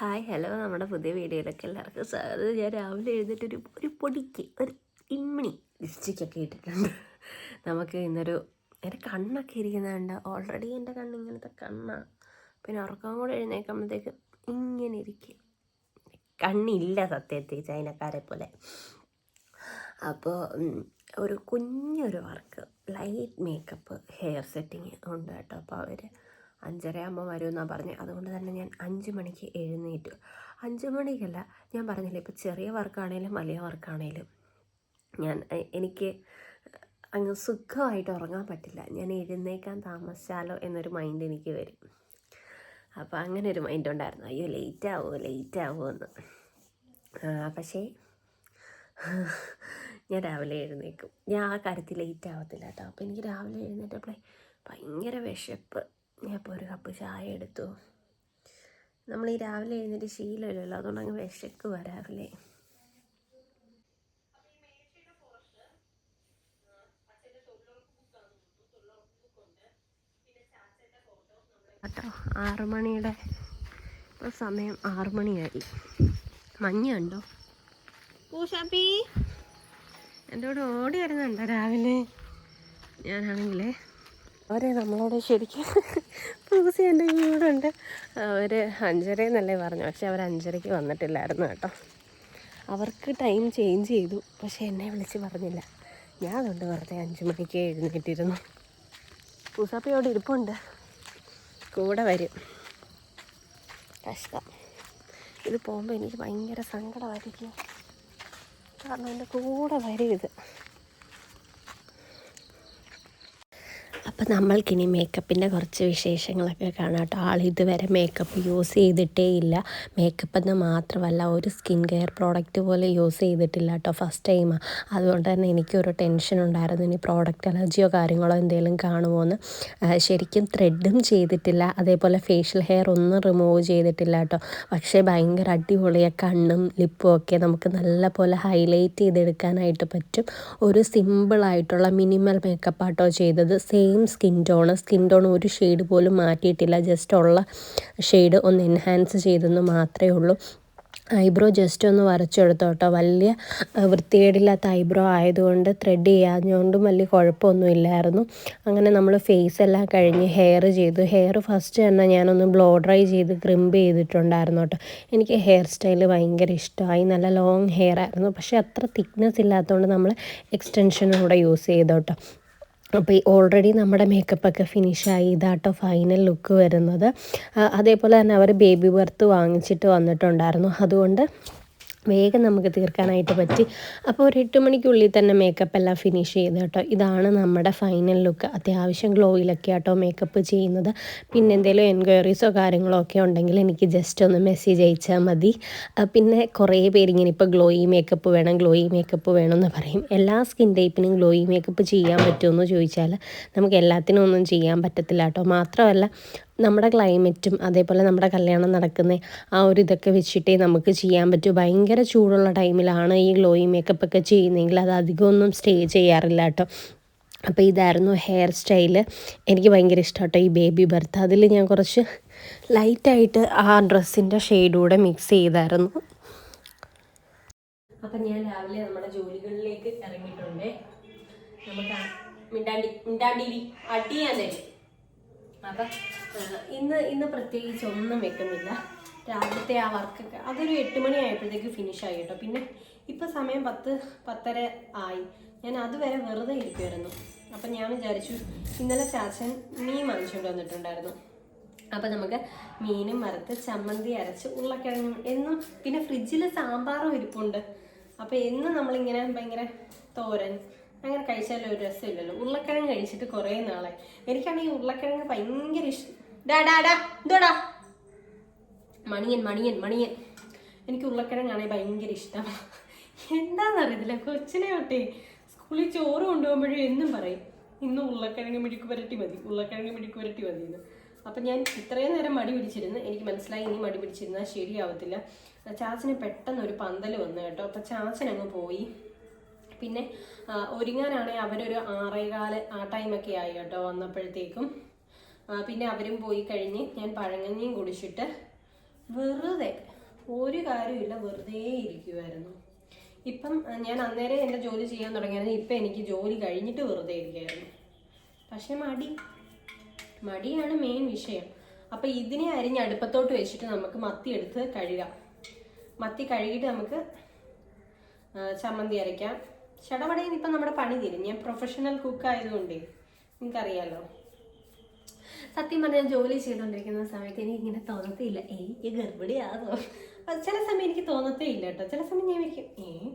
Hi hello. നമ്മുടെ പുതിയ വീഡിയോയിലൊക്കെ എല്ലാവർക്കും സ്വാഗതം. ഞാൻ രാവിലെ എഴുന്നേറ്റ് ഒരു ഒരു പൊടിക്ക് ഒരു ഇമ്മിണി ലിപ്സ്റ്റിക്കൊക്കെ ഇട്ടിട്ടുണ്ട്. നമുക്ക് ഇന്നൊരു എന്റെ കണ്ണൊക്കെ ഇരിക്കുന്നുണ്ട് ഓൾറെഡി എന്റെ കണ്ണ് ഇങ്ങനത്തെ കണ്ണാണ് പിന്നെ ഉറക്കം കൂടെ എഴുന്നേക്കുമ്പോഴത്തേക്ക് ഇങ്ങനെ ഇരിക്കും. കണ്ണില്ല സത്യത്തിൽ ചൈനക്കാരെ പോലെ. അപ്പോൾ ഒരു കുഞ്ഞൊരു work light makeup hair setting ഉണ്ട് കേട്ടോ. അപ്പോൾ അവർ അഞ്ചര ആകുമ്പോൾ വരുമെന്നാണ് പറഞ്ഞത് അതുകൊണ്ട് തന്നെ ഞാൻ അഞ്ച് മണിക്ക് എഴുന്നേറ്റു. അഞ്ച് മണിക്കല്ല ഞാൻ പറഞ്ഞില്ലേ ഇപ്പോൾ ചെറിയ വർക്കാണേലും വലിയ വർക്കാണേലും ഞാൻ എനിക്ക് അങ്ങ് സുഖമായിട്ട് ഉറങ്ങാൻ പറ്റില്ല. ഞാൻ എഴുന്നേക്കാൻ താമസിച്ചാലോ എന്നൊരു മൈൻഡ് എനിക്ക് വരും. അപ്പോൾ അങ്ങനെ ഒരു മൈൻഡ് ഉണ്ടായിരുന്നു. അയ്യോ ലേറ്റ് ആവുമോ ലേറ്റ് ആവുമോ എന്ന് പക്ഷേ ഞാൻ രാവിലെ എഴുന്നേക്കും. ഞാൻ ആ കാര്യത്തിൽ ലേറ്റ് ആവത്തില്ല കേട്ടോ. അപ്പോൾ എനിക്ക് രാവിലെ എഴുന്നേറ്റപ്പോഴേ ഭയങ്കര വിശപ്പ്. ഞാൻ ഇപ്പോൾ ഒരു കപ്പ് ചായ എടുത്തു. നമ്മൾ ഈ രാവിലെ എഴുന്നേറ്റ് ശീലമില്ലല്ലോ അതുകൊണ്ട് അങ്ങ് വിശക്ക് രാവിലെ കേട്ടോ ആറുമണിയുടെ ഇപ്പോൾ സമയം ആറുമണിയായി മഞ്ഞുണ്ടോ പൂഷാപ്പി എന്റെ കൂടെ ഓടി വരുന്നുണ്ടോ രാവിലെ? ഞാനാണെങ്കിലേ അവരെ നമ്മളോട് ശരിക്കും പൂസി എന്റെ കൂടെ ഉണ്ട് അവർ അഞ്ചരയെന്നല്ലേ പറഞ്ഞു. പക്ഷെ അവർ അഞ്ചരയ്ക്ക് വന്നിട്ടില്ലായിരുന്നു കേട്ടോ. അവർക്ക് ടൈം ചേഞ്ച് ചെയ്തു. പക്ഷെ എന്നെ വിളിച്ച് പറഞ്ഞില്ല. ഞാൻ അതുകൊണ്ട് വെറുതെ അഞ്ച് മണിക്ക് എഴുന്നേറ്റിരുന്നു. പൂസാപ്പി ഇരിപ്പുണ്ട്. കൂടെ വരും. കഷ്ടം. ഇത് പോകുമ്പോൾ എനിക്ക് ഭയങ്കര സങ്കടമായിരിക്കും. കാരണം എന്റെ കൂടെ വരും ഇത് നമ്മൾക്കിനി മേക്കപ്പിന്റെ കുറച്ച് വിശേഷങ്ങളൊക്കെ കാണാം കേട്ടോ. ആൾ ഇതുവരെ മേക്കപ്പ് യൂസ് ചെയ്തിട്ടേ ഇല്ല. മേക്കപ്പ് എന്ന് മാത്രമല്ല ഒരു സ്കിൻ കെയർ പ്രോഡക്റ്റ് പോലെ യൂസ് ചെയ്തിട്ടില്ല കേട്ടോ ഫസ്റ്റ് ടൈമാണ് അതുകൊണ്ട് തന്നെ എനിക്കൊരു ടെൻഷൻ ഉണ്ടായിരുന്നു. ഇനി പ്രോഡക്റ്റ് അലർജിയോ കാര്യങ്ങളോ എന്തെങ്കിലും കാണുമോ എന്ന് ശരിക്കും ത്രെഡും ചെയ്തിട്ടില്ല. അതേപോലെ ഫേഷ്യൽ ഹെയർ ഒന്നും റിമൂവ് ചെയ്തിട്ടില്ല കേട്ടോ. പക്ഷേ ഭയങ്കര അടിപൊളിയ. കണ്ണും ലിപ്പും ഒക്കെ നമുക്ക് നല്ല പോലെ ഹൈലൈറ്റ് ചെയ്തെടുക്കാനായിട്ട് പറ്റും. ഒരു സിമ്പിളായിട്ടുള്ള മിനിമൽ മേക്കപ്പ് ആട്ടോ ചെയ്തത്. Same skin tone skin tone ഒരു ഷെയ്ഡ് പോലും മാറ്റിയിട്ടില്ല. ജസ്റ്റ് ഉള്ള ഷെയ്ഡ് ഒന്ന് എൻഹാൻസ് ചെയ്തെന്ന് മാത്രമേ ഉള്ളൂ. ഐബ്രോ ജസ്റ്റ് ഒന്ന് വരച്ചെടുത്തു കേട്ടോ വലിയ വൃത്തികേടില്ലാത്ത ഐബ്രോ ആയതുകൊണ്ട് ത്രെഡ് ചെയ്യാഞ്ഞുകൊണ്ടും വലിയ കുഴപ്പമൊന്നുമില്ലായിരുന്നു. അങ്ങനെ നമ്മൾ ഫേസ് എല്ലാം കഴിഞ്ഞ് ഹെയർ ചെയ്തു. ഹെയർ ഫസ്റ്റ് തന്നെ ഞാനൊന്ന് ബ്ലോ ഡ്രൈ ചെയ്ത് ക്രിമ്പ് ചെയ്തിട്ടുണ്ടായിരുന്നു കേട്ടോ എനിക്ക് ഹെയർ സ്റ്റൈൽ ഭയങ്കര ഇഷ്ടമായി. നല്ല ലോങ് ഹെയർ ആയിരുന്നു. പക്ഷേ അത്ര തിക്നെസ് ഇല്ലാത്തതുകൊണ്ട് നമ്മൾ എക്സ്റ്റൻഷനും കൂടെ യൂസ് ചെയ്തു അപ്പോൾ ഈ ഓൾറെഡി നമ്മുടെ മേക്കപ്പൊക്കെ ഫിനിഷായി ഇതാട്ടോ ഫൈനൽ ലുക്ക് വരുന്നത്. അതേപോലെ തന്നെ അവർ ബേബി ബർത്ത് വാങ്ങിച്ചിട്ട് വന്നിട്ടുണ്ടായിരുന്നു. അതുകൊണ്ട് വേഗം നമുക്ക് തീർക്കാനായിട്ട് പറ്റി. അപ്പോൾ ഒരു എട്ട് മണിക്കുള്ളിൽ തന്നെ മേക്കപ്പ് എല്ലാം ഫിനിഷ് ചെയ്ത് കേട്ടോ. ഇതാണ് നമ്മുടെ ഫൈനൽ ലുക്ക് അത്യാവശ്യം ഗ്ലോയിലൊക്കെ ആട്ടോ മേക്കപ്പ് ചെയ്യുന്നത്. പിന്നെ എന്തെങ്കിലും എൻക്വയറീസോ കാര്യങ്ങളോ ഒക്കെ ഉണ്ടെങ്കിൽ എനിക്ക് ജസ്റ്റ് ഒന്ന് മെസ്സേജ് അയച്ചാൽ മതി. പിന്നെ കുറേ പേര് ഇങ്ങനെ ഇപ്പോൾ ഗ്ലോയി മേക്കപ്പ് വേണം ഗ്ലോയി മേക്കപ്പ് വേണം എന്ന് പറയും. എല്ലാ സ്കിൻ ടൈപ്പിനും ഗ്ലോയി മേക്കപ്പ് ചെയ്യാൻ പറ്റുമെന്ന് ചോദിച്ചാൽ നമുക്ക് എല്ലാത്തിനും ഒന്നും ചെയ്യാൻ പറ്റത്തില്ല കേട്ടോ. മാത്രമല്ല നമ്മുടെ ക്ലൈമറ്റും അതേപോലെ നമ്മുടെ കല്യാണം നടക്കുന്ന ആ ഒരു ഇതൊക്കെ വെച്ചിട്ടേ നമുക്ക് ചെയ്യാൻ പറ്റൂ. ഭയങ്കര ചൂടുള്ള ടൈമിലാണ് ഈ ഗ്ലോയി മേക്കപ്പ് ഒക്കെ ചെയ്യുന്നതെങ്കിൽ അത് അധികമൊന്നും സ്റ്റേ ചെയ്യാറില്ല കേട്ടോ. അപ്പോൾ ഇതായിരുന്നു ഹെയർ സ്റ്റൈൽ എനിക്ക് ഭയങ്കര ഇഷ്ടം കേട്ടോ ഈ ബേബി ബർത്ത് അതിൽ ഞാൻ കുറച്ച് ലൈറ്റായിട്ട് ആ ഡ്രസ്സിന്റെ ഷെയ്ഡൂടെ മിക്സ് ചെയ്തായിരുന്നു. അപ്പം ഞാൻ രാവിലെ നമ്മുടെ ജോലികളിലേക്ക് ഇറങ്ങിയിട്ടുണ്ട്. നമുക്ക് മിണ്ടാണ്ടി മിണ്ടാണ്ടി തരും അപ്പം ഇന്ന് ഇന്ന് പ്രത്യേകിച്ച് ഒന്നും വെക്കുന്നില്ല. രാവിലത്തെ ആ വർക്കൊക്കെ അതൊരു എട്ട് മണി ആയപ്പോഴത്തേക്ക് ഫിനിഷ് ആയി കേട്ടോ. പിന്നെ ഇപ്പം സമയം പത്ത് പത്തര ആയി. ഞാൻ അതുവരെ വെറുതെ ഇരിക്കുമായിരുന്നു അപ്പം ഞാൻ വിചാരിച്ചു ഇന്നലെ ചാച്ചൻ മീൻ വാങ്ങിച്ചുകൊണ്ട് വന്നിട്ടുണ്ടായിരുന്നു. അപ്പം നമുക്ക് മീനും വറുത്ത് ചമ്മന്തി അരച്ച് ഉരുളക്കിഴങ്ങും എന്നും പിന്നെ ഫ്രിഡ്ജിൽ സാമ്പാറും ഇരിപ്പുണ്ട്. അപ്പോൾ എന്നും നമ്മളിങ്ങനെ ഭയങ്കര തോരൻ അങ്ങനെ കഴിച്ചാലും ഒരു രസമില്ലല്ലോ. ഉരുളക്കിഴങ്ങ് കഴിച്ചിട്ട് കുറേ നാളെ എനിക്കാണെങ്കിൽ ഉരുളക്കിഴങ്ങ് ഭയങ്കര ഇഷ്ടം ഡാ ഡാ ഡാ എന്തോടാ മണിയൻ മണിയൻ മണിയൻ. എനിക്ക് ഉരുളക്കിഴങ്ങാണെങ്കിൽ ഭയങ്കര ഇഷ്ടമാണ് എന്താണെന്നറിയത്തില്ല കൊച്ചിനെ തൊട്ടേ സ്കൂളിൽ ചോറ് കൊണ്ടുപോകുമ്പോഴും എന്നും പറയും ഇന്ന് ഉരുളക്കിഴങ്ങ് മിഴുക്ക് പുരട്ടി മതി ഉരുളക്കിഴങ്ങ് മിഴുക്ക് പുരട്ടി മതി എന്ന് അപ്പം ഞാൻ ഇത്രയും നേരം മടി പിടിച്ചിരുന്ന് എനിക്ക് മനസ്സിലായി ഇനി മടി പിടിച്ചിരുന്നാൽ ശരിയാവത്തില്ല. ചാച്ചന് പെട്ടെന്ന് ഒരു പന്തൽ വന്നു കേട്ടോ. അപ്പം ചാച്ചൻ അങ്ങ് പോയി. പിന്നെ ഒരുങ്ങാനാണെങ്കിൽ അവരൊരു ആറേകാൽ ആ ടൈമൊക്കെ ആയി കേട്ടോ വന്നപ്പോഴത്തേക്കും. പിന്നെ അവരും പോയി കഴിഞ്ഞ് ഞാൻ പഴങ്ങഞ്ഞിയും കുടിച്ചിട്ട് വെറുതെ ഒരു കാര്യമില്ല വെറുതെ ഇരിക്കുമായിരുന്നു ഇപ്പം ഞാൻ അന്നേരം എന്റെ ജോലി ചെയ്യാൻ തുടങ്ങിയായിരുന്നു. ഇപ്പം എനിക്ക് ജോലി കഴിഞ്ഞിട്ട് വെറുതെ ഇരിക്കുകയായിരുന്നു. പക്ഷേ മടി മടിയാണ് മെയിൻ വിഷയം. അപ്പം ഇതിനെ അരിഞ്ഞ് അടുപ്പത്തോട്ട് വെച്ചിട്ട് നമുക്ക് മത്തി എടുത്ത് കഴുകാം. മത്തി കഴുകിയിട്ട് നമുക്ക് ചമ്മന്തി അരയ്ക്കാം. ചടപടയിൽ ഇപ്പം നമ്മുടെ പണി തീരും. ഞാൻ പ്രൊഫഷണൽ കുക്ക് ആയതുകൊണ്ടേ. നിങ്ങൾക്കറിയാലോ. സത്യം പറഞ്ഞാൽ ജോലി ചെയ്തുകൊണ്ടിരിക്കുന്ന സമയത്ത് എനിക്ക് ഇങ്ങനെ തോന്നത്തില്ല എനിക്ക് ഗർഭിണിയാണോ? ചില സമയം എനിക്ക് തോന്നത്തേ ഇല്ല കേട്ടോ. ചില സമയം ഞാൻ വിളിക്കും ഏ?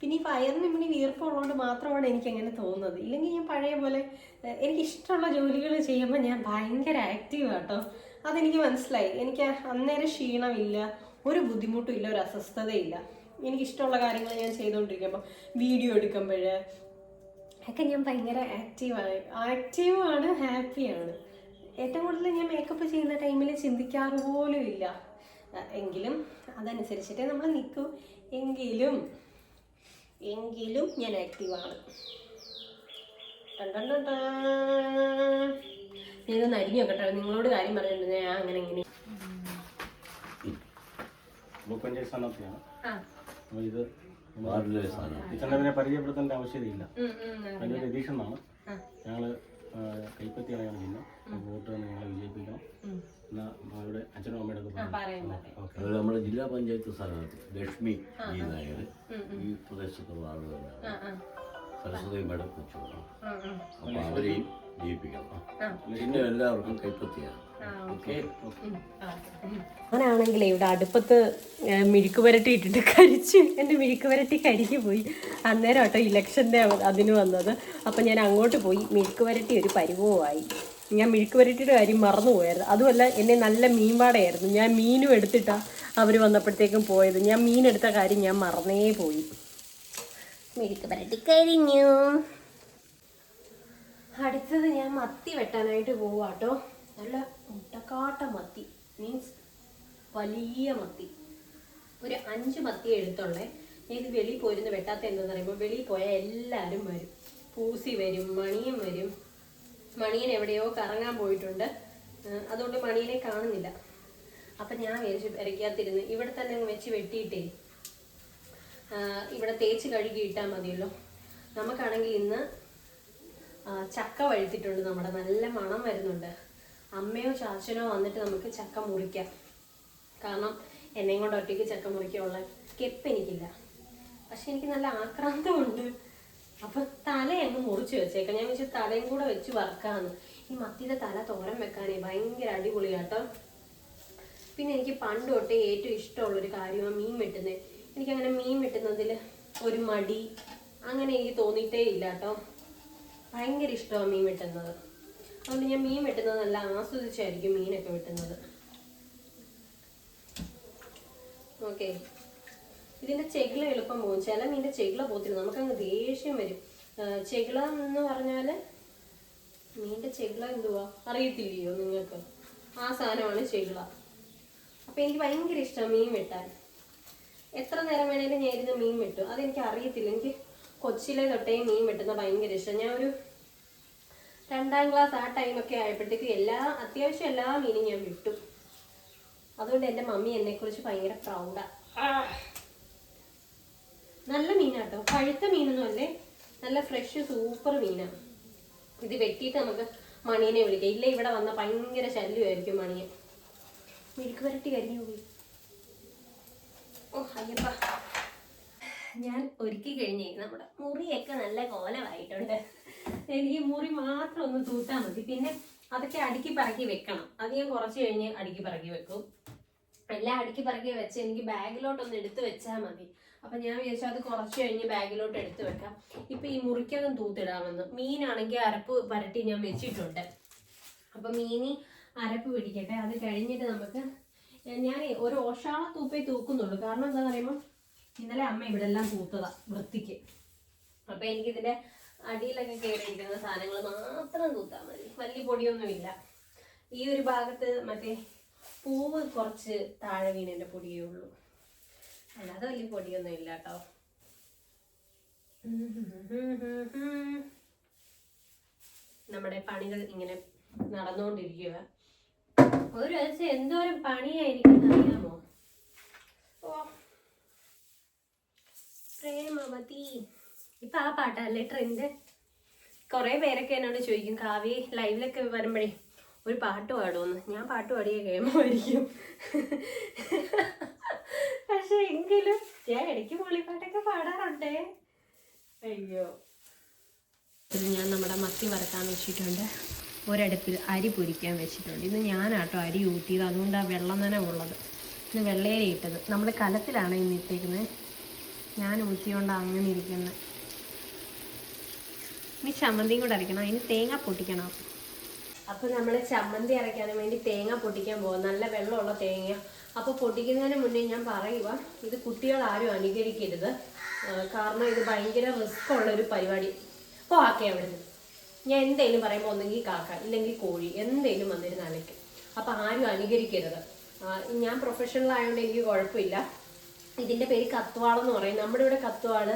പിന്നെ ഈ വയറിന് ഇമ്മിണി വീർപ്പുള്ളതുകൊണ്ട് മാത്രമാണ് എനിക്ക് അങ്ങനെ തോന്നുന്നത്. ഇല്ലെങ്കിൽ ഞാൻ പഴയ പോലെ എനിക്ക് ഇഷ്ടമുള്ള ജോലികൾ ചെയ്യുമ്പോൾ ഞാൻ ഭയങ്കര ആക്റ്റീവ് കേട്ടോ. അതെനിക്ക് മനസ്സിലായി. എനിക്ക് അന്നേരം ക്ഷീണമില്ല ഒരു ബുദ്ധിമുട്ടും ഇല്ല ഒരു അസ്വസ്ഥതയില്ല. എനിക്ക് ഇഷ്ടമുള്ള കാര്യങ്ങൾ ഞാൻ ചെയ്തുകൊണ്ടിരിക്കുമ്പോൾ വീഡിയോ എടുക്കുമ്പോൾ ഒക്കെ ഞാൻ ഭയങ്കര ആക്റ്റീവാണ് ആക്റ്റീവാണ് ഹാപ്പിയാണ് ഏറ്റവും കൂടുതൽ ഞാൻ മേക്കപ്പ് ചെയ്യുന്ന ടൈമിൽ ചിന്തിക്കാറ് പോലും ഇല്ല. എങ്കിലും അതനുസരിച്ചിട്ടേ നമ്മൾ നിൽക്കൂ എങ്കിലും എങ്കിലും ഞാൻ ആക്റ്റീവാണ് ഞാനൊന്ന് അരിഞ്ഞു നോക്കട്ടെ. നിങ്ങളോട് കാര്യം പറഞ്ഞിട്ടുണ്ട് ഞാൻ അങ്ങനെ ആ. അപ്പോൾ ഇത് കിച്ചണവിനെ പരിചയപ്പെടുത്തേണ്ട ആവശ്യമില്ല. ആണ് രതീഷ് എന്നാണ്. ഞങ്ങൾ കൈപ്പത്തിയാണ് ഞങ്ങൾ ചെയ്യുന്നത് വോട്ട് തന്നെ ഞങ്ങളെ വിജയിപ്പിക്കണം. എന്നാൽ അവിടെ അച്ഛനും അമ്മയുടെ നമ്മുടെ ജില്ലാ പഞ്ചായത്ത് സ്ഥാനാർത്ഥി ലക്ഷ്മി ജി നായർ ഈ പ്രദേശത്തുള്ള ആളുകളാണ്. സരസ്വതി മേഡം വെച്ചു അപ്പോൾ അവരെയും പിന്നെ എല്ലാവർക്കും കൈപ്പത്തിയാണ്. ഓക്കെ? ഇവിടെ അടുപ്പത്ത് മിഴുക്ക് പുരട്ടി ഇട്ടിട്ട് കരിച്ച്. എന്റെ മിഴുക്ക് പുരട്ടി കരിക്ക് പോയി. അന്നേരം കേട്ടോ ഇലക്ഷന്റെ അതിന് വന്നത്. അപ്പം ഞാൻ അങ്ങോട്ട് പോയി. മിഴുക്ക് പുരട്ടി ഒരു പരിവമായി. ഞാൻ മിഴുക്ക് പുരട്ടിയുടെ കാര്യം മറന്നു പോയായിരുന്നു. അതുമല്ല എന്നെ നല്ല മീൻപാടയായിരുന്നു ഞാൻ മീനും എടുത്തിട്ടാണ് അവർ വന്നപ്പോഴത്തേക്കും പോയത്. ഞാൻ മീൻ എടുത്ത കാര്യം ഞാൻ മറന്നേ പോയി. മിഴുക്ക് പുരട്ടി കഴിഞ്ഞു അടുത്തത് ഞാൻ മത്തി വെട്ടാനായിട്ട് പോവാട്ടോ. നല്ല മുട്ടക്കാട്ട മത്തി മീൻസ് വലിയ മത്തി. ഒരു അഞ്ച് മത്തി എടുത്തുള്ളേ. ഇത് വെളിയിൽ പോയിരുന്ന് വെട്ടാത്ത എന്താന്ന് പറയുമ്പോൾ വെളിയിൽ പോയാൽ എല്ലാവരും വരും. പൂസി വരും മണിയും വരും. മണിയൻ എവിടെയോ കറങ്ങാൻ പോയിട്ടുണ്ട്. അതുകൊണ്ട് മണിയനെ കാണുന്നില്ല. അപ്പം ഞാൻ വിചാരിച്ചു പെരയ്ക്കകത്തിരുന്ന് ഇവിടെ തന്നെ വെച്ച് വെട്ടിയിട്ടേ. ഇവിടെ തേച്ച് കഴുകി ഇട്ടാൽ മതിയല്ലോ. നമുക്കാണെങ്കിൽ ഇന്ന് ചക്ക വഴുത്തിട്ടുണ്ട്. നമ്മുടെ നല്ല മണം വരുന്നുണ്ട്. അമ്മയോ ചാച്ചനോ വന്നിട്ട് നമുക്ക് ചക്ക മുറിക്കാം. കാരണം എന്നെയും കൊണ്ട് ഒറ്റയ്ക്ക് ചക്ക മുറിക്കാനുള്ള കെപ്പ് എനിക്കില്ല. പക്ഷെ എനിക്ക് നല്ല ആക്രാന്തമുണ്ട്. അപ്പൊ തല അങ്ങ് മുറിച്ച് വെച്ചേക്കാം. ഞാൻ വെച്ച് തലയും കൂടെ വെച്ച് വറക്കാന്ന്. ഈ മത്തിയുടെ തല തോരൻ വെക്കാനേ ഭയങ്കര അടിപൊളിയാട്ടോ. പിന്നെ എനിക്ക് പണ്ട് തൊട്ടേ ഏറ്റവും ഇഷ്ടമുള്ളൊരു കാര്യമാണ് മീൻ വെട്ടുന്നത്. എനിക്കങ്ങനെ മീൻ വെട്ടുന്നതിൽ ഒരു മടി അങ്ങനെ എനിക്ക് തോന്നിയിട്ടേ ഇല്ല കേട്ടോ ഭയങ്കര ഇഷ്ടമാണ് മീൻ വെട്ടുന്നത്. അതുകൊണ്ട് ഞാൻ മീൻ വെട്ടുന്നത് നല്ല ആസ്വദിച്ചായിരിക്കും മീനൊക്കെ വെട്ടുന്നത്. ഓക്കെ. ഇതിന്റെ ചെകിള എളുപ്പം പോകും. ചില മീന്റെ ചെകിള പോത്തില്ല. നമുക്കങ്ങ് ദേഷ്യം വരും. ചെകിള എന്ന് പറഞ്ഞാൽ മീന്റെ ചെകിള എന്തുവാ? അറിയത്തില്ലയോ നിങ്ങൾക്ക്? ആ സാധനമാണ് ചെകിള. അപ്പൊ എനിക്ക് ഭയങ്കര ഇഷ്ടമാണ് മീൻ വെട്ടാൻ. എത്ര നേരം വേണേലും ഞാൻ ഇരുന്ന് മീൻ വെട്ടും. അതെനിക്ക് അറിയത്തില്ല. എനിക്ക് കൊച്ചിലെ തൊട്ടേ മീൻ വെട്ടുന്ന ഭയങ്കര ഇഷ്ടം. ഞാൻ ഒരു രണ്ടാം ക്ലാസ് ആ ടൈമൊക്കെ ആയപ്പോഴത്തേക്ക് എല്ലാ അത്യാവശ്യം എല്ലാ മീനും ഞാൻ വിട്ടു. അതുകൊണ്ട് എന്റെ മമ്മി എന്നെക്കുറിച്ച് ഭയങ്കര പ്രൗഡാ നല്ല മീനാട്ടോ പഴുത്ത മീനൊന്നും അല്ലേ? നല്ല ഫ്രഷ് സൂപ്പർ മീനാണ് ഇത് വെട്ടിയിട്ട് നമുക്ക് മണിയനെ വിളിക്കാം. ഇല്ല ഇവിടെ വന്ന ഭയങ്കര ശല്യമായിരിക്കും മണിയെ. മിഴുക്ക് വരട്ടി കരിഞ്ഞു പോയി. ഓ അയ്യപ്പ. ഞാൻ ഒരുക്കി കഴിഞ്ഞേ നമ്മുടെ മുറിയൊക്കെ നല്ല കോലമായിട്ടുണ്ട്. എനിക്ക് മുറി മാത്രം ഒന്ന് തൂത്താൽ മതി. പിന്നെ അതൊക്കെ അടുക്കി പറക്കി വെക്കണം. അത് ഞാൻ കുറച്ച് കഴിഞ്ഞ് അടുക്കി പറക്കി വെക്കും. എല്ലാം അടുക്കി പറക്കി വെച്ച് എനിക്ക് ബാഗിലോട്ടൊന്ന് എടുത്ത് വെച്ചാൽ മതി. അപ്പൊ ഞാൻ വിചാരിച്ചു അത് കുറച്ച് കഴിഞ്ഞ് ബാഗിലോട്ട് എടുത്ത് വെക്കാം. ഇപ്പൊ ഈ മുറിക്കകം തൂത്തിടാമെന്ന്. മീനാണെങ്കിൽ അരപ്പ് പരട്ടി ഞാൻ വെച്ചിട്ടുണ്ട്. അപ്പൊ മീനി അരപ്പ് പിടിക്കട്ടെ. അത് കഴിഞ്ഞിട്ട് നമുക്ക് ഞാൻ ഒരു ഓഷാള തൂപ്പേ തൂക്കുന്നുള്ളൂ. കാരണം എന്താ പറയുമ്പോൾ ഇന്നലെ അമ്മ ഇവിടെ എല്ലാം കൂത്തതാ വൃത്തിക്ക്. അപ്പൊ എനിക്കിതിന്റെ അടിയിലൊക്കെ കയറിയിരിക്കുന്ന സാധനങ്ങൾ മാത്രം കൂത്താ മതി. വലിയ പൊടിയൊന്നുമില്ല. ഈ ഒരു ഭാഗത്ത് മറ്റേ പൂവ് കുറച്ച് താഴെ വീണതിന്റെ പൊടിയേ ഉള്ളൂ. അല്ലാതെ വലിയ പൊടിയൊന്നും ഇല്ല കേട്ടോ. നമ്മുടെ പണികൾ ഇങ്ങനെ നടന്നുകൊണ്ടിരിക്കുക. ഒരു ദിവസം എന്തോരം പണിയായിരിക്കും അറിയാമോ? മതി. ഇപ്പൊ ആ പാട്ടല്ലേ ട്രെൻഡ് കുറെ പേരൊക്കെ എന്നോട് ചോദിക്കും കാവ്യ ലൈവിലൊക്കെ വരുമ്പോഴേ ഒരു പാട്ട് പാടുമെന്ന് ഞാൻ പാട്ട് പാടിയ കേമായിരിക്കും. പക്ഷെ എങ്കിലും ഞാൻ ഇടയ്ക്ക് പുള്ളിപ്പാട്ടൊക്കെ പാടാറുണ്ടേ. അയ്യോ. ഇത് ഞാൻ നമ്മുടെ മത്തി വറക്കാൻ വെച്ചിട്ടുണ്ട്. ഒരടുപ്പിൽ അരി പൊരിക്കാൻ വെച്ചിട്ടുണ്ട്. ഇന്ന് ഞാനാട്ടോ അരി ഊട്ടിയത് അതുകൊണ്ട് ആ വെള്ളം തന്നെ ഉള്ളത്. ഇന്ന് വെള്ളേരി ഇട്ടത്. നമ്മൾ കലത്തിലാണ് ഇന്ന് ഇട്ടേക്കുന്നത്. ഞാൻ ഊറ്റിയോണ്ട് അങ്ങനെ ഇരിക്കുന്നത് ഇനി ചമ്മന്തിയും കൂടെ അരയ്ക്കണം അതിന് തേങ്ങ പൊട്ടിക്കണം. അപ്പോൾ നമ്മൾ ചമ്മന്തി അരയ്ക്കാൻ വേണ്ടി തേങ്ങ പൊട്ടിക്കാൻ പോകും നല്ല വെള്ളമുള്ള തേങ്ങ അപ്പോൾ പൊട്ടിക്കുന്നതിന് മുന്നേ ഞാൻ പറയുക ഇത് കുട്ടികൾ ആരും അനുകരിക്കരുത്. കാരണം ഇത് ഭയങ്കര റിസ്ക് ഉള്ള ഒരു പരിപാടി. അപ്പോൾ ആക്കെ അവിടുന്ന്. ഞാൻ എന്തെങ്കിലും പറയുമ്പോൾ ഒന്നെങ്കിൽ കാക്ക ഇല്ലെങ്കിൽ കോഴി എന്തെങ്കിലും വന്നിരുന്ന് അലയ്ക്കും അപ്പോൾ ആരും അനുകരിക്കരുത്. ഞാൻ പ്രൊഫഷണൽ ആയതുകൊണ്ട് എനിക്ക് കുഴപ്പമില്ല. ഇതിന്റെ പേര് കത്തുവാളം എന്ന് പറയും. നമ്മുടെ ഇവിടെ കത്തുവാൾ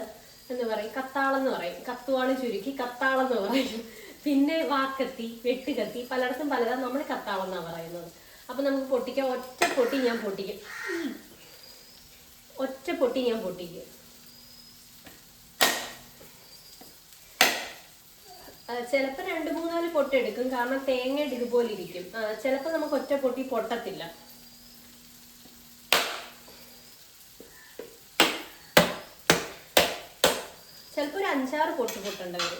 എന്ന് പറയും. കത്താളം എന്ന് പറയും. കത്തുവാൾ ചുരുക്കി കത്താളം എന്ന് പറയും. പിന്നെ വാക്കത്തി വെട്ടുകത്തി പലയിടത്തും പലതാണ് നമ്മൾ കത്താളം എന്നാണ് പറയുന്നത്. അപ്പൊ നമുക്ക് പൊട്ടിക്കാം. ഒറ്റ പൊട്ടി ഞാൻ പൊട്ടിക്കും. ഒറ്റ പൊട്ടി ഞാൻ പൊട്ടിക്കും. ചിലപ്പോൾ രണ്ട് മൂന്നാൽ പൊട്ടെടുക്കും. കാരണം തേങ്ങയുടെ ഇതുപോലെ ഇരിക്കും. ചിലപ്പോൾ നമുക്ക് ഒറ്റ പൊട്ടി പൊട്ടത്തില്ല. ചിലപ്പോൾ ഒരു അഞ്ചാറ് പൊട്ട് പൊട്ടുണ്ട് അവർ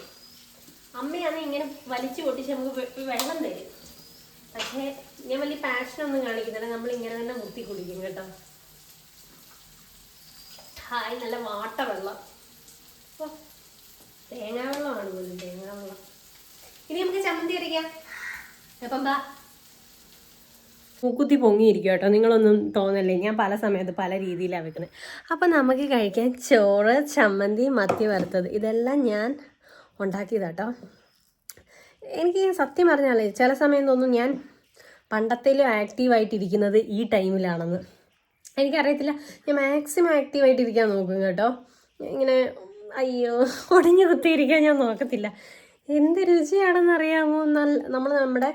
അമ്മയാണ് ഇങ്ങനെ വലിച്ചു പൊട്ടിച്ച് നമുക്ക് വെള്ളം തരും. പക്ഷേ ഞാൻ വലിയ പാഷനൊന്നും കാണിക്കുന്നില്ല. നമ്മൾ ഇങ്ങനെ തന്നെ മുത്തി കുടിക്കും കേട്ടോ. ഹായ് നല്ല വാട്ട വെള്ളം ഓ തേങ്ങാ വെള്ളമാണ് പോലും തേങ്ങാ വെള്ളം ഇനി നമുക്ക് ചമ്മന്തി അരയ്ക്കാം അപ്പം ബാ. മൂക്കുത്തി പൊങ്ങിയിരിക്കും കേട്ടോ നിങ്ങളൊന്നും തോന്നല്ലേ? ഞാൻ പല സമയത്ത് പല രീതിയിലാണ് വെക്കുന്നത് അപ്പം നമുക്ക് കഴിക്കാൻ ചോറ് ചമ്മന്തി മത്തി വറുത്തത്. ഇതെല്ലാം ഞാൻ ഉണ്ടാക്കിയതാട്ടോ. എനിക്ക് സത്യം പറഞ്ഞാലേ ചില സമയം തോന്നും ഞാൻ പണ്ടത്തേലും ആക്റ്റീവായിട്ടിരിക്കുന്നത് ഈ ടൈമിലാണെന്ന്. എനിക്കറിയത്തില്ല. ഞാൻ മാക്സിമം ആക്റ്റീവായിട്ടിരിക്കാൻ നോക്കും കേട്ടോ. ഇങ്ങനെ അയ്യോ ഒടിഞ്ഞു കുത്തിയിരിക്കാൻ ഞാൻ നോക്കത്തില്ല. എന്ത് രുചിയാണെന്ന് അറിയാമോ നല്ല നമ്മൾ നമ്മുടെ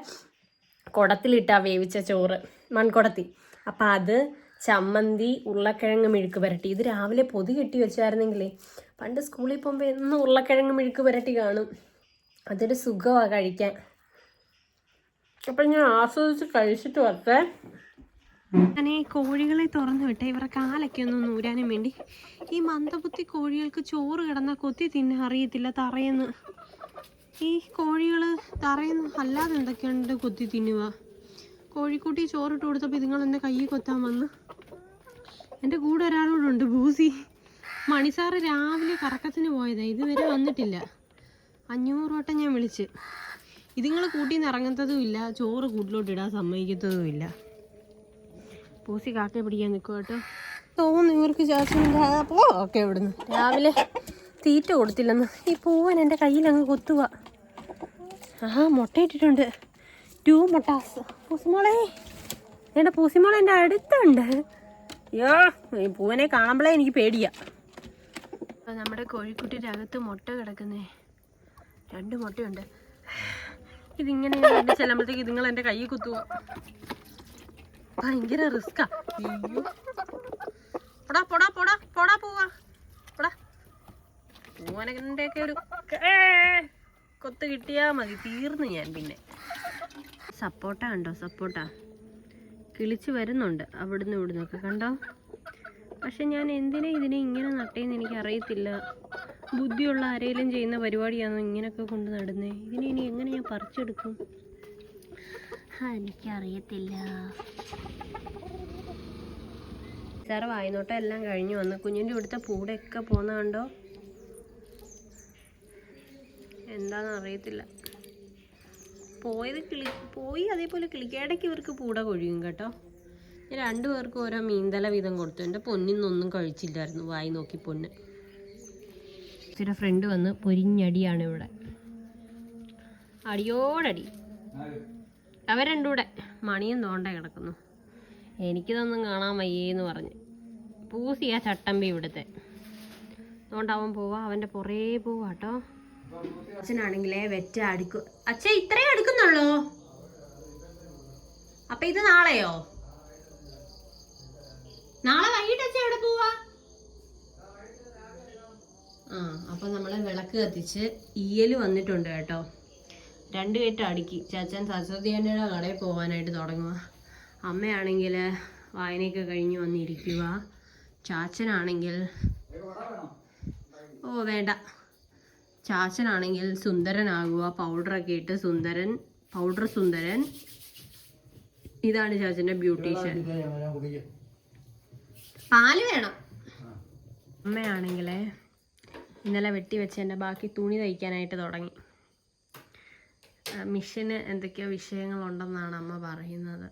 കുടത്തിലിട്ടാ വേവിച്ച ചോറ് മൺകുടത്തി. അപ്പം അത് ചമ്മന്തി ഉരുളക്കിഴങ്ങ് മെഴുക്ക് പുരട്ടി. ഇത് രാവിലെ പൊതി കെട്ടി വെച്ചായിരുന്നെങ്കിലേ പണ്ട് സ്കൂളിൽ പോകുമ്പോൾ എന്നും ഉരുളക്കിഴങ്ങ് മെഴുക്ക് പുരട്ടി കാണും. അതൊരു സുഖമാണ് കഴിക്കാൻ. അപ്പം ഞാൻ ആസ്വദിച്ച് കഴിച്ചിട്ട് വരട്ടെ ഞാൻ ഈ കോഴികളെ തുറന്നു വിട്ട ഇവരുടെ കാലൊക്കെ ഒന്ന് നൂരാനും വേണ്ടി. ഈ മന്ദബുദ്ധി കോഴികൾക്ക് ചോറ് കിടന്ന കൊത്തി തിന്നാൻ അറിയത്തില്ല തറയെന്ന് ഈ കോഴികൾ തറയുന്നു അല്ലാതെ എന്തൊക്കെയുണ്ട് കൊത്തി തിന്നുക? കോഴിക്കുട്ടി ചോറിട്ട് കൊടുത്തപ്പോൾ ഇതുങ്ങൾ എന്റെ കയ്യിൽ കൊത്താൻ വന്ന്. എന്റെ കൂടെ ഒരാളോടുണ്ട് ബൂസി. മണിസാറ് രാവിലെ കറക്കത്തിന് പോയതാണ് ഇതുവരെ വന്നിട്ടില്ല. അഞ്ഞൂറ് വട്ടം ഞാൻ വിളിച്ച്. ഇതുങ്ങൾ കൂട്ടിൽ നിന്ന് ഇറങ്ങത്തതും ഇല്ല ചോറ് കൂട്ടിലോട്ട് ഇടാൻ സമ്മതിക്കത്തതും ഇല്ല. പൂസി കാക്ക പിടിക്കാൻ നിൽക്കുക കേട്ടോ. തോന്നുന്നു ഇവർക്ക് ചാച്ചില്ല പോ. ഒക്കെ ഇവിടുന്ന്. രാവിലെ തീറ്റ കൊടുത്തില്ലെന്ന്. ഈ പൂവൻ എന്റെ കയ്യിൽ അങ്ങ് കൊത്തുക ആ മുട്ടയിട്ടിട്ടുണ്ട് ടൂ മുട്ടാസ് പൂസിമോളെ എന്റെ പൂസിമോളെ എന്റെ അടുത്തുണ്ട്. അയ്യോ ഈ പൂവനെ കാണുമ്പോഴേ എനിക്ക് പേടിയാ. നമ്മുടെ കോഴിക്കുട്ടിന്റെ അകത്ത് മുട്ട കിടക്കുന്നേ. രണ്ട് മുട്ടയുണ്ട്. ഇതിങ്ങനെ ചെല്ലുമ്പോഴത്തേക്ക് ഇതുങ്ങൾ എന്റെ കൈ കുത്തുക. ഭയങ്കര റിസ്ക്കാ. അയ്യോ. പൊടാ പൊടാ പൊടാ പൊടാ പോവാ. പൊടാ. ഒക്കെ ഒരു ഏ, കൊത്ത് കിട്ടിയാ മതി. തീർന്നു ഞാൻ പിന്നെ. സപ്പോട്ട കണ്ടോ? സപ്പോട്ട കിളിച്ച് വരുന്നുണ്ട്. അവിടുന്ന് ഇവിടുന്ന് ഒക്കെ കണ്ടോ? പക്ഷെ ഞാൻ എന്തിനാ ഇതിനെ ഇങ്ങനെ നട്ടേന്ന് എനിക്ക് അറിയത്തില്ല ബുദ്ധിയുള്ള ആരെങ്കിലും ചെയ്യുന്ന പരിപാടിയാണോ ഇങ്ങനെയൊക്കെ കൊണ്ട് നടന്നേ? ഇതിനെ ഇനി എങ്ങനെ ഞാൻ പറിച്ചെടുക്കും? എനിക്കറിയത്തില്ല. സാറ് വായ്നോട്ടം എല്ലാം കഴിഞ്ഞു. വന്ന് കുഞ്ഞിന്റെ ഇവിടുത്തെ പൂടൊക്കെ പോകുന്ന കണ്ടോ? എന്താണെന്ന് അറിയത്തില്ല. പോയത് കിളി പോയി അതേപോലെ കിളിക്കേടയ്ക്ക് ഇവർക്ക് പൂട കൊഴിയും കേട്ടോ. ഞാൻ രണ്ടു പേർക്കും ഓരോ മീൻതല വീതം കൊടുത്തു. എന്റെ പൊന്നിന്നൊന്നും കഴിച്ചില്ലായിരുന്നു വായി നോക്കി പൊന്ന്. ഇച്ചിരി ഫ്രണ്ട് വന്ന് പൊരിഞ്ഞടിയാണ് ഇവിടെ. അടിയോടടി. അവ രണ്ടൂടെ മണിയും തോണ്ട കിടക്കുന്നു. എനിക്കിതൊന്നും കാണാൻ വയ്യേന്ന് പറഞ്ഞ്. പൂസിയാ ചട്ടമ്പി ഇവിടുത്തെ. അതുകൊണ്ട് പോവാ അവന്റെ പുറേ പോവാ കേട്ടോ. അച്ഛനാണെങ്കിലേ വെറ്റ അടുക്കും അച്ഛൻ ഇത്രയും അടുക്കുന്നുള്ളോ. അപ്പൊ ഇത് നാളെയോ? നാളെ വൈകിട്ട് അച്ഛൻ എവിടെ പോവാ? ആ അപ്പൊ നമ്മൾ വിളക്ക് കത്തിച്ച് ഈയൽ വന്നിട്ടുണ്ട് കേട്ടോ. രണ്ട് കെട്ട് അടുക്കി. ചാച്ചൻ സരസ്വതിയുടെ കടയിൽ പോകാനായിട്ട് തുടങ്ങുക അമ്മയാണെങ്കിൽ വായനയൊക്കെ കഴിഞ്ഞ് വന്നിരിക്കുക ചാച്ചനാണെങ്കിൽ ഓ വേണ്ട. ചാച്ചനാണെങ്കിൽ സുന്ദരനാകുക. പൗഡറൊക്കെ ഇട്ട് സുന്ദരൻ പൗഡർ സുന്ദരൻ. ഇതാണ് ചാച്ചന്റെ ബ്യൂട്ടീഷ്യൻ. പാൽ വേണം. അമ്മയാണെങ്കിലേ ഇന്നലെ വെട്ടി വെച്ചതിന്റെ ബാക്കി തുണി തയ്ക്കാനായിട്ട് തുടങ്ങി. മിഷന് എന്തൊക്കെയോ വിഷയങ്ങളുണ്ടെന്നാണ് അമ്മ പറയുന്നത്.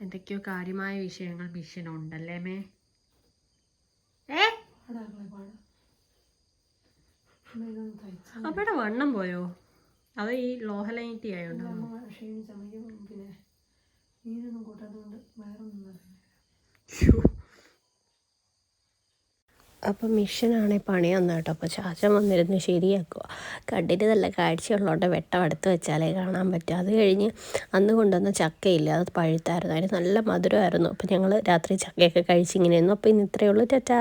എന്തൊക്കെയോ കാര്യമായ വിഷയങ്ങൾ മിഷനുണ്ടല്ലേ മേ ഏ? അവിടെ വണ്ണം പോയോ? അത് ഈ ലോഹലൈറ്റി ആയോണ്ടോ അപ്പം മിഷനാണെ പണി വന്നു കേട്ടോ അപ്പോൾ ചാച്ചൻ വന്നിരുന്ന് ശരിയാക്കുക. കണ്ടിട്ട് നല്ല കാഴ്ചയുള്ളതുകൊണ്ട് വെട്ടം അടുത്ത് വെച്ചാലേ കാണാൻ പറ്റും. അത് കഴിഞ്ഞ് അന്ന് കൊണ്ടുവന്ന ചക്കയില്ല? അത് പഴുത്തായിരുന്നു. അതിന് നല്ല മധുരമായിരുന്നു. അപ്പോൾ ഞങ്ങൾ രാത്രി ചക്കയൊക്കെ കഴിച്ചിങ്ങനെ ഇരുന്നു. അപ്പോൾ ഇന്ന് ഇത്രയേ ഉള്ളൂ. ടാറ്റാ.